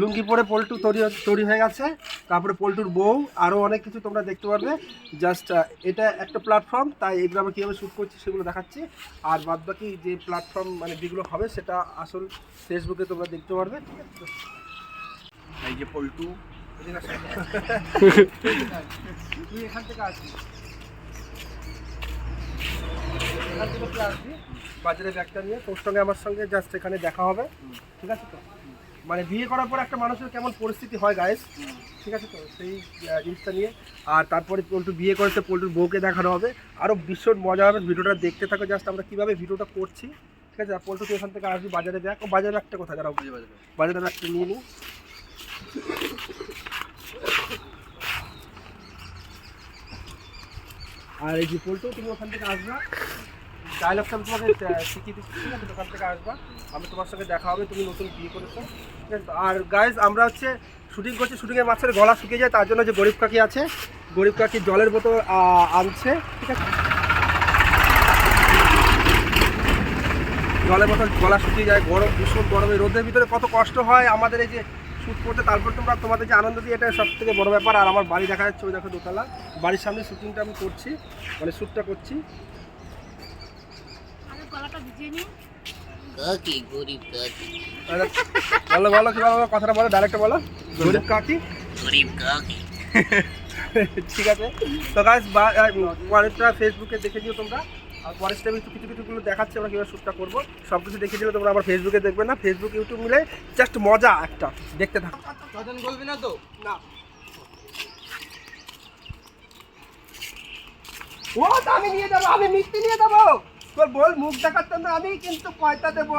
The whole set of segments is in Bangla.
লুঙ্গি পরে পল্টু তৈরি তৈরি হয়ে গেছে। তারপরে পল্টুর বউ আরও অনেক কিছু তোমরা দেখতে পারবে। জাস্ট এটা একটা প্ল্যাটফর্ম তাই এগুলো আমরা কীভাবে শ্যুট করছি সেগুলো দেখাচ্ছি। আর বাদ বাকি যে প্ল্যাটফর্ম মানে যেগুলো হবে সেটা আসল ফেসবুকে তোমরা দেখতে পারবে ঠিক আছে? এই যে পল্টু। তুই এখান থেকে আসবি। এখান থেকে আসবি। বাজারে ব্যাগটা নিয়ে তোর সঙ্গে আমার সঙ্গে জাস্ট এখানে দেখা হবে। ঠিক আছে তো? মানে বিয়ে করার পর একটা মানুষের কেমন পরিস্থিতি হয় গাইস ঠিক আছে তো? সেই জিনিসটা নিয়ে। আর তারপরে পল্টু বিয়ে করেছে পল্টুর বউকে দেখানো হবে। আরও ভীষণ মজা হবে ভিডিওটা দেখতে থাকো জাস্ট আমরা কীভাবে ভিডিওটা করছি। ঠিক আছে? আর পল্টু তুই এখান থেকে আসবি বাজারে ব্যাগ ও বাজারে ব্যাগটা কোথায় দাঁড়াও। বাজারে ব্যাগটা নিয়ে নিই আর এই যে পল্টু তুমি ওখান থেকে আসবা। ডায়লগটা আমি তোমাকে শিখিয়ে দিচ্ছি, ঠিক আছে? ওখান থেকে আসবা। আমি তোমার সঙ্গে দেখা হবে, তুমি নতুন বিয়ে করেছ। ঠিক আর গাইজ আমরা হচ্ছে শুটিং করছি শুটিংয়ের মাঝখানে গলা শুকিয়ে যায়, তার জন্য যে গরিব কাকি আছে, গরিব কাকি জলের বোতল আনছে, ঠিক আছে? জলের বোতল গলা শুকিয়ে যায়, গরম, ভীষণ গরমে। রোদের ভিতরে কত কষ্ট হয় আমাদের এই যে শ্যুট করতে, তারপর তোমরা তোমাদের যে আনন্দ দিয়ে এটা সব থেকে বড় ব্যাপার। আর আমার বাড়ি দেখা যাচ্ছে, ওই দেখো দোতলা। বাড়ির সামনে শুটিংটা আমি করছি মানে শ্যুটটা করছি আরে গলাটা ভিজিয়ে নিই কাকি গরিব কাকি। বলো বলো কি বলো কথাটা বলো ডাইরেক্ট বলো। গরিব কাকি? গরিব কাকি। ঠিক আছে। তো গাছ পরেরটা ফেসবুকে দেখে দিও তোমরা। আর পরের স্টেপে একটু কিছু কিছুগুলো দেখাচ্ছি আমরা কীভাবে শ্যুটটা করব। সব কিছু দেখে দিলে তোমরা আবার ফেসবুকে দেখবে না। ফেসবুক ইউটিউব মিলে জাস্ট মজা একটা। দেখতে থাকো। বলবি না তো? না। ও আমি নিয়ে যাব আমি মিষ্টি নিয়ে যাব। তোর বল মুখ দেখাতাম না আমি কিন্তু পয়সা দেবো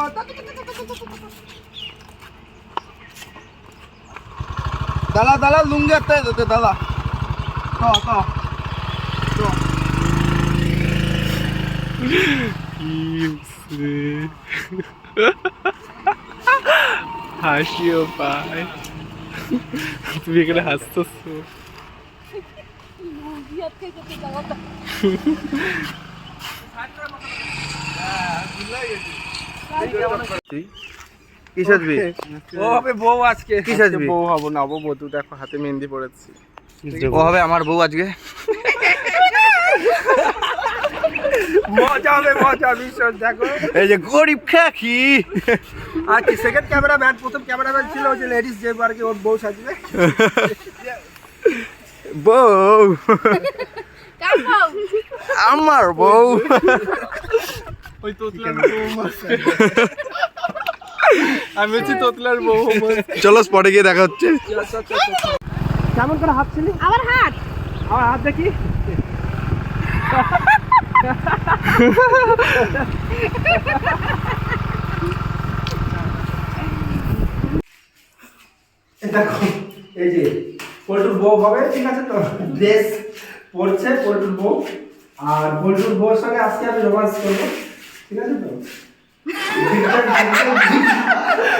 দালা দালা লুঙ্গি একটা দে দালা ক ক ক। হাসিও পায় তুমি এখানে হাসতেছো বিয়ার থেকে তো গলাটা কি সাজবি ও হবে বউ আজকে। কি সাজবি বউ হব না হব বধূ দেখো হাতে মেহেন্দি পড়েছি ও হবে আমার বউ আজকে? মজা হবে মজা ভীষণ দেখো। এই যে গরিব খাকি। আর কি সেকেন্ড ক্যামেরাম্যান প্রথম ক্যামেরাম্যান ছিল যে লেডিস যে আর কি ওর বউ সাজবে। বউ। বউ? আমার বউ। ওই তোতলার বউ আমি হচ্ছি তোতলার বউ। চলো স্পটে গিয়ে দেখা হচ্ছে। কেমন করে হাত ছিলি? আবার হাত। আমার হাত দেখি। দেখো এই যে পল্টুর বউ হবে ঠিক আছে তো? ড্রেস পরছে পল্টুর বউ। আর পল্টুর বউর সঙ্গে আজকে আমি রোমান্স করব। ঠিক আছে তো?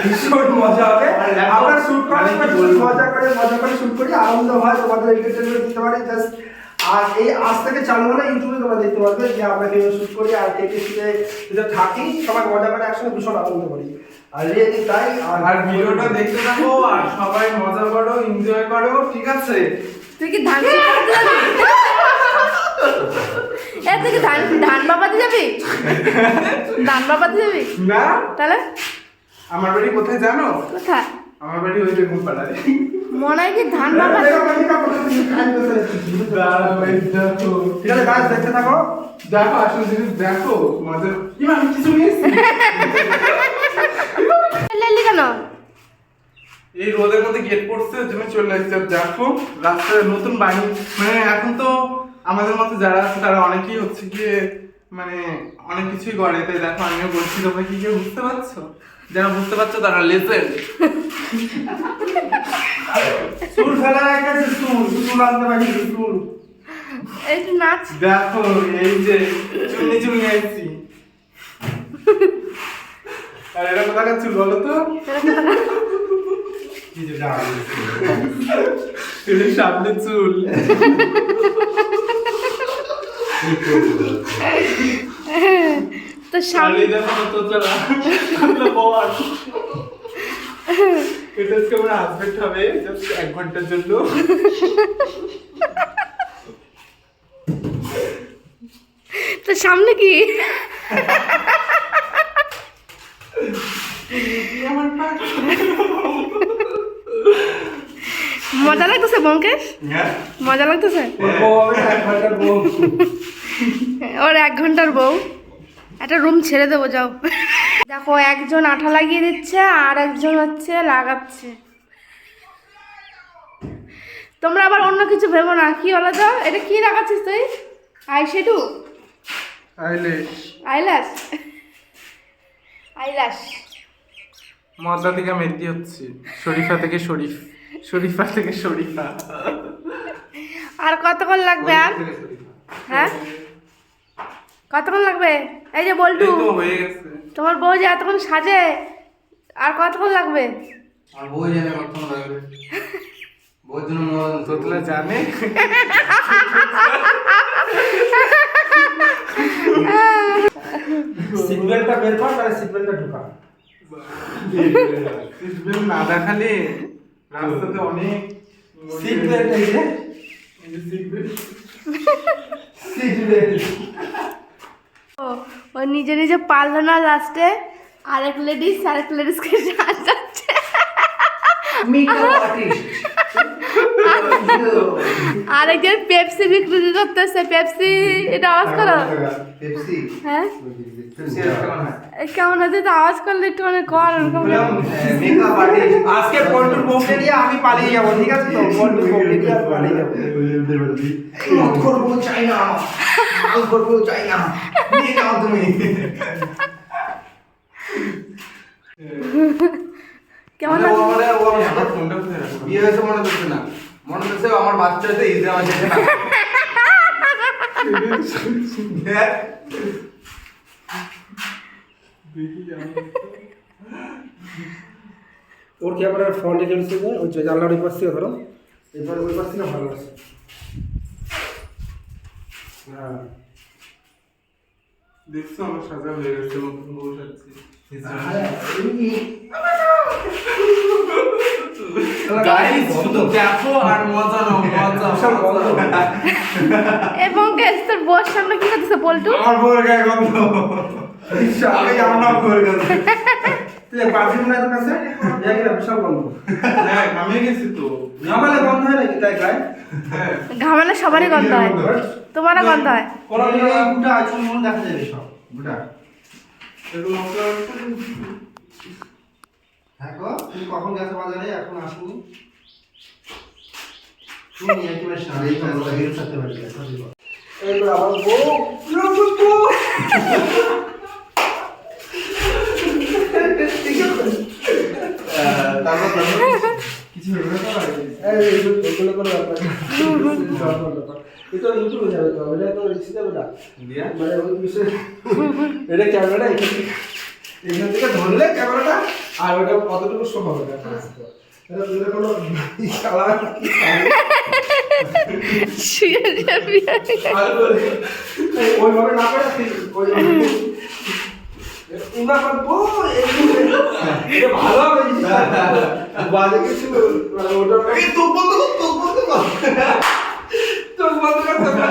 ভীষণ মজা হবে। আমরা শুট করার মজা করে মজা করে শুট করি আনন্দ হয় তোমাদের এন্টারটেনমেন্ট দিতে পারি জাস্ট আর এই আজ থেকে চালু হলে ইউটিউবে তোমরা দেখতে পারবে যে আমরা শুট করি আর কে কে শুটে যদি থাকি সবাই মজা করে একসঙ্গে ভীষণ আনন্দ করি। আর রিয়েলি তাই আর ভিডিওটা দেখতে থাকো আর সবাই মজা করো এনজয় করো ঠিক আছে? তুই কি ধান এ তুই ধান ধান পাপাতে যাবি? ধান পাপাতে যাবি? না। তাহলে? আমার বাড়ি কোথায় জানো? কোথায়? আমার বাড়ি ওই বেগুন পাড়ায় মনে হয় কি ধান গাছ দেখতে থাকো। দেখো আসল জিনিস দেখো মজা ইমা আমি কিছু মিস লাইলি কেন? এই রোদের মধ্যে গেট পড়ছে জন্য চলে আসছে দেখো রাস্তায় নতুন বাড়ি মানে এখন তো আমাদের মতো যারা আছে তারা অনেকেই হচ্ছে গিয়ে মানে অনেক কিছুই করে। তাই দেখো আমিও বলছি তোমরা কি কেউ বুঝতে পারছ? যারা বুঝতে পারছ তারা লেজেন্ড চুল ফেলা রেখেছে চুল। চুল আনতে পারি চুল। একটু নাচ। দেখো এই যে চুনি চুনি আইছি। আর এরা কোথাকার চুল বলো তো? কি যে ডাল। চুলের সামনে চুল। তো এটা আজকে আমার হাজবেন্ড হবে জাস্ট এক ঘণ্টার জন্য। তো সামনে কি? মজা লাগতেছে বঙ্কেশ হ্যাঁ। মজা লাগতেছে? ওর এক ঘণ্টার বউ। একটা রুম ছেড়ে দেবো যাও। দেখো একজন আঠা লাগিয়ে দিচ্ছে আর একজন হচ্ছে লাগাচ্ছে। তোমরা আবার অন্য কিছু ভেবো না। কি হলো তো? এটা কি লাগাচ্ছিস তুই? Eye shadow eyelash eyelash eyelash মজা থেকে মেহেদি হচ্ছে। শরীফা থেকে শরীফ। শরীফা থেকে শরীফা। আর কতক্ষণ লাগবে আর? হ্যাঁ? কতক্ষণ লাগবে? এই যে বল্টু তোমার বউ যে এতক্ষণ সাজে আর কতক্ষণ লাগবে? আর বই জানে কতক্ষণ লাগবে। বইয়ের জন্য তোতলা জানে। সিট বের কর তাহলে না দেখালে রাস্তাতে অনেক এই যে। ও নিজে নিজে পারল না লাস্টে আরেক লেডিস আরেক লেডিসকে সাজাচ্ছে আরেকজন পেপসি বিক্রি করতেছে পেপসি এটা আওয়াজ করো। হ্যাঁ? কেমন হচ্ছে তো আওয়াজ করলে একটু মানে কর আজকে পল্টুর বউকে নিয়ে আমি পালিয়ে যাব ঠিক আছে তো? পল্টুর বউকে নিয়ে পালিয়ে যাব। মদ করব চাই না মাল করব চাই না। নিয়ে যাও তুমি। কেমন রাখব বিয়ে হয়েছে মনে করছে না? মনে করছে আমার বাচ্চা হয়েছে ঈদে আমার যেতে না দেখ, দেখি আমি ওর ক্যামেরার ফ্রন্টে চলছে যে ওই যে জানলার ওই পাশ থেকে ধরো এবার ওই পাশ থেকে ভালো আছে হ্যাঁ দেখছ আমার সাজা হয়ে গেছে এবং তোর সামনে কি করতেছে পল্টু? আমার বউয়ের গায়ে গন্ধ। আমি আমার নাম করে তুই পারফিউম নাই তোর কাছে। দেখ না বিশাল গন্ধ হ্যাঁ ঘামিয়ে গেছি তো। নামালে গন্ধ হয় নাকি তাই গায়ে ঘামালে সবারই গন্ধ হয়। তোমারও গন্ধ হয়। কোনো গুটা আছে মনে দেখা যাবে সব। গুটা। একটু মশলা হ্যাঁ গো, তুমি কখন গেছো বাজারে এখন আসুনি তুমি একেবারে পারবে এইবার বউ কিছু না। নর্মাল ব্যাপার। এটা ইউটিউবে যাবে তো এটা তো রিক্সি যাবে না মানে এটা ক্যামেরাটা এখান থেকে ধরলে ক্যামেরাটা আর ওটা কতটুকু শো হবে? না ওইভাবে না করে উনা করব এটা ভালো হবে বাজে কিছু মানে ওটা এই তো বন্ধ কর তো বন্ধ কর চোখ বন্ধ করতে হবে।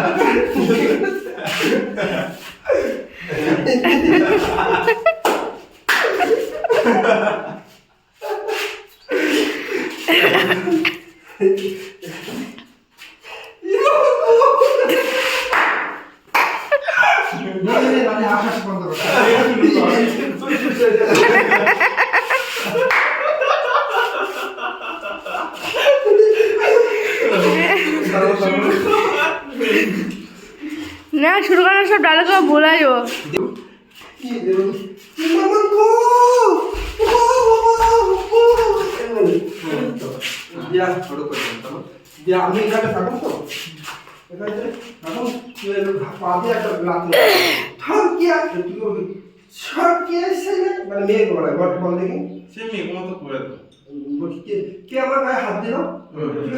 মানে আকাশ বন্ধ কর না শুরু করার সব ভুলে দেন তারপর দিয়া, আমি এখানে থাকুন তো এখানে থাকুন একটা থাক কি আছে? সব কি মানে মেয়ে বলায় বল বল দেখি। সে মেয়ে মতো করে দাও বলছি, কে কে আমার গায়ে হাত দিল ঠিক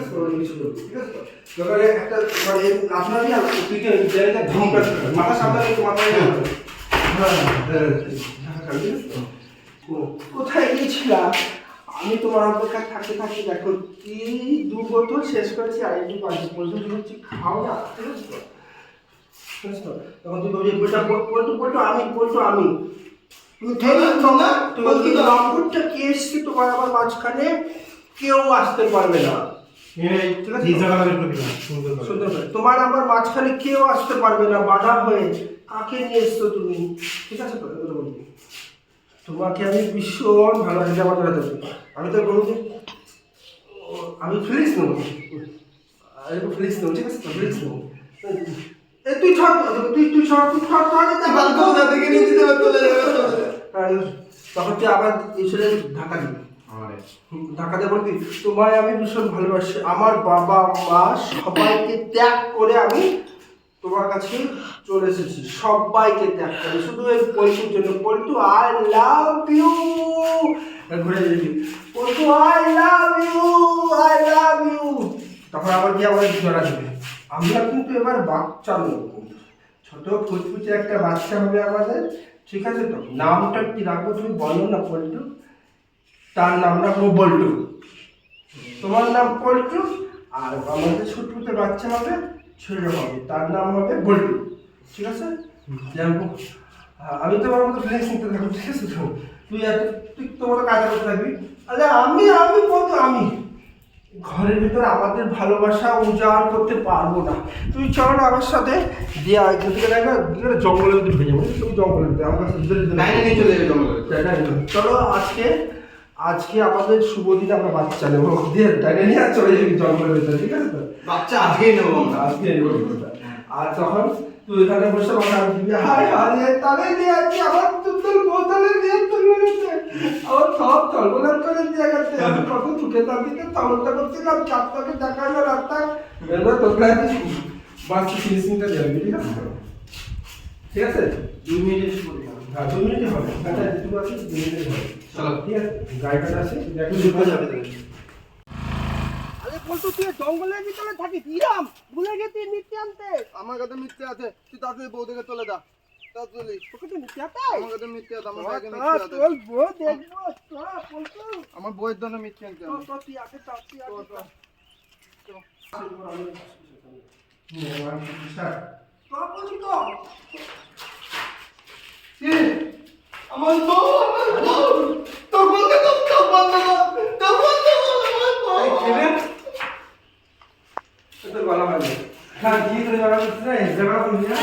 আছে ঠিক একটা মানে আপনার তুই কে জায়গাটা মাথা সামনে মাথা। হ্যাঁ, হ্যাঁ, হ্যাঁ? কোথায় গিয়েছিলাম? আমি তোমার অপেক্ষায় থাকতে থাকতে দেখো এই দু বোতল শেষ করেছি আর একটু পাচ্ছি পল্টু হচ্ছে খাও না ঠিক আছে? তখন তুই বলবি পল্টু পল্টু পল্টু আমি পল্টু আমি। তুমি খেয়ে না? তুমি বলবি নম্বরটা কে এসছে তোমার আমার মাঝখানে? কেউ আসতে পারবে না। তোমার আমার মাঝখানে কেউ আসতে পারবে না বাধা হয়ে কাকে নিয়ে এসছো তুমি? ঠিক আছে বলবি তোমাকে আমি ভীষণ ভালোবাসি আমার করে দেবো আমি তো বলব ও, আমি ফিলিক্স নেব ফিলিক্স নেব ঠিক আছে? তো ফিলিক্স নেব তুই ছাড় তুই তুই ছাড় তুই ছাড় ছাড় বাল কোথা থেকে নিয়ে হবে চলে যাবে তখন তুই আবার এসে ঢাকা দিবি। ঢাকাতে বলবি তোমায় আমি ভীষণ ভালোবাসি। আমার বাবা মা সবাইকে ত্যাগ করে আমি তোমার কাছে চলে এসেছি। সবাইকে ত্যাগ করে। শুধু এই পল্টুর জন্য। পল্টু আই লাভ ইউ ঘুরে যাবি Paltu I love you I love you তখন আবার গিয়ে আমাদের জড়া দেবে আমরা কিন্তু এবার বাচ্চা নেব ছোট ফুটফুটে একটা বাচ্চা হবে আমাদের, ঠিক আছে তো? নামটা কি রাখব তুমি বলো না, পল্টু? তার নাম রাখব বল্টু। তোমার নাম পল্টু, আর আমাদের ছোট্টতে বাচ্চা হবে, ছেলে হবে, তার নাম হবে বল্টু। ঠিক আছে? আমি তোমার মতো ফিলিংস নিতে থাকব, ঠিক আছে তো? তুই এত তুই তোমার কাজ করতে থাকবি? আরে আমি আমি কত আমি? ঘরের ভিতরে আমাদের ভালোবাসা উজাড় করতে পারব না। তুই চল না আমার সাথে? দিয়া এখান থেকে এখানে জঙ্গলের ভিতরে ঢুকে যাব। তুমি জঙ্গলের ভিতরে আমার লাইনে চলে যাবে জঙ্গলে। চলো আজকে আজকে আমাদের শুভ দিনে আমরা বাচ্চা নেব। দিয়ে নিয়ে আর চলে যাবি জঙ্গলের ভিতরে ঠিক আছে তো? বাচ্চা আজকেই নেব আমরা। আজকে নেব আর তখন তুই এখানে বসে দিবি হায় হায় তালে দিয়ে আছি আমার বোতলে দিয়ে তুলে গেছে আমার সব করে দিয়ে গেছে আমি কত ছুটে তার দিকে করছিলাম চারটাকে দেখা হলো রাস্তা এবার তোমরা বাচ্চা ফিনিশিংটা দেবে ঠিক আছে? ঠিক আছে? দুই মিনিট হ্যাঁ দুই মিনিটে হবে। গাড়িটা যেটুকু আছে দুই মিনিটে হবে। চলো। ঠিক আছে? গাড়িটা আছে? একটু দুটো যাবে। তুমি। তুই জঙ্গলের ভিতরে থাকিস? ইরাম ভুলে গেছি নিতে আনতে? আমার কাছে মিথ্যে আছে তুই তাড়াতাড়ি বউ থেকে চলে যা। তাড়াতাড়ি তোকে তো নিতে আনতে আমার কাছে মিথ্যে আছে আমার কাছে মিথ্যে তোর আছে তোর বউ দেখবো তোর পল্টু আমার বউয়ের জন্য মিথ্যে আনতে তোর হবে তোর তুই আগে তো তুই আগে তো তোর পল্টু তো আমার বউ আমার বউ তোর বউকে তো তোর বন্ধ কর তোর বন্ধ কর আমার বউ তোর গলা ভালো হ্যাঁ কি করে গলা করছিস না জায়গা করছিস না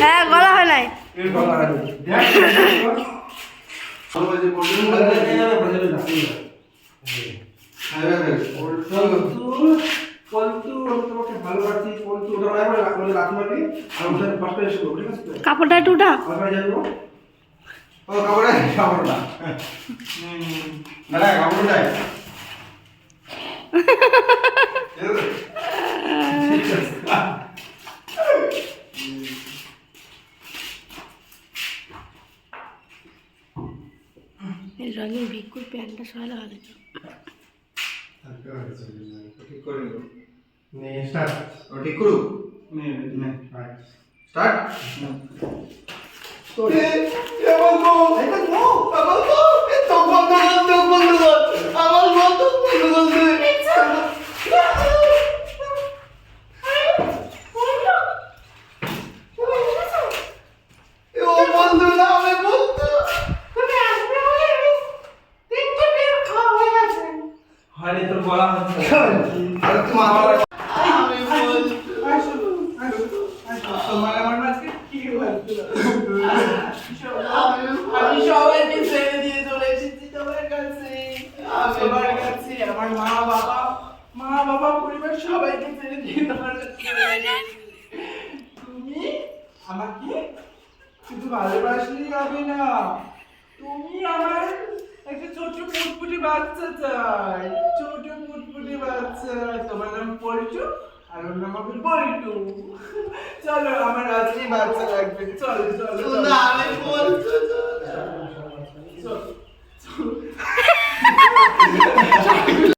হ্যাঁ গলা হয় নাই। কাপড়টা একটু উঠা। আমরা যাব ও কাপড় কাপড় না না কাপড় নাই এই রঙের ভিক্ষুর প্যান্টটা সহায় লাগা দেখো ঠিক করে নিব নে স্টার্ট ও ঠিক করু স্টার্ট তো আমার বউ এটা বউ আমার বউ তো বন্ধ কর তো বন্ধ কর আমার বউ তো বন্ধ কর ও বন্ধু না আমি বন্ধু হয়নি তোর গলা হচ্ছে আর তুমি আমার আমি বন্ধু তোমার আমার মাঝে কি হয়েছিল আমি সবাইকে ছেড়ে দিয়ে চলে এসেছি তোমার কাছে তোমার কাছে আমার মা বাবা মা বাবা পরিবার সবাইকে ছেড়ে দিয়ে তোমার কাছে চলে এসেছি। তুমি আমাকে শুধু ভালোবাসলেই হবে না তুমি আমার একটা ছোট ফুটফুটি বাচ্চা চাই। ছোট ফুটফুটি বাচ্চা। তোমার নাম পল্টু আর ওর নাম হবে বল্টু চলো, আমার আজকেই বাচ্চা লাগবে। চলো চলো। না আমি বন্ধু চলো।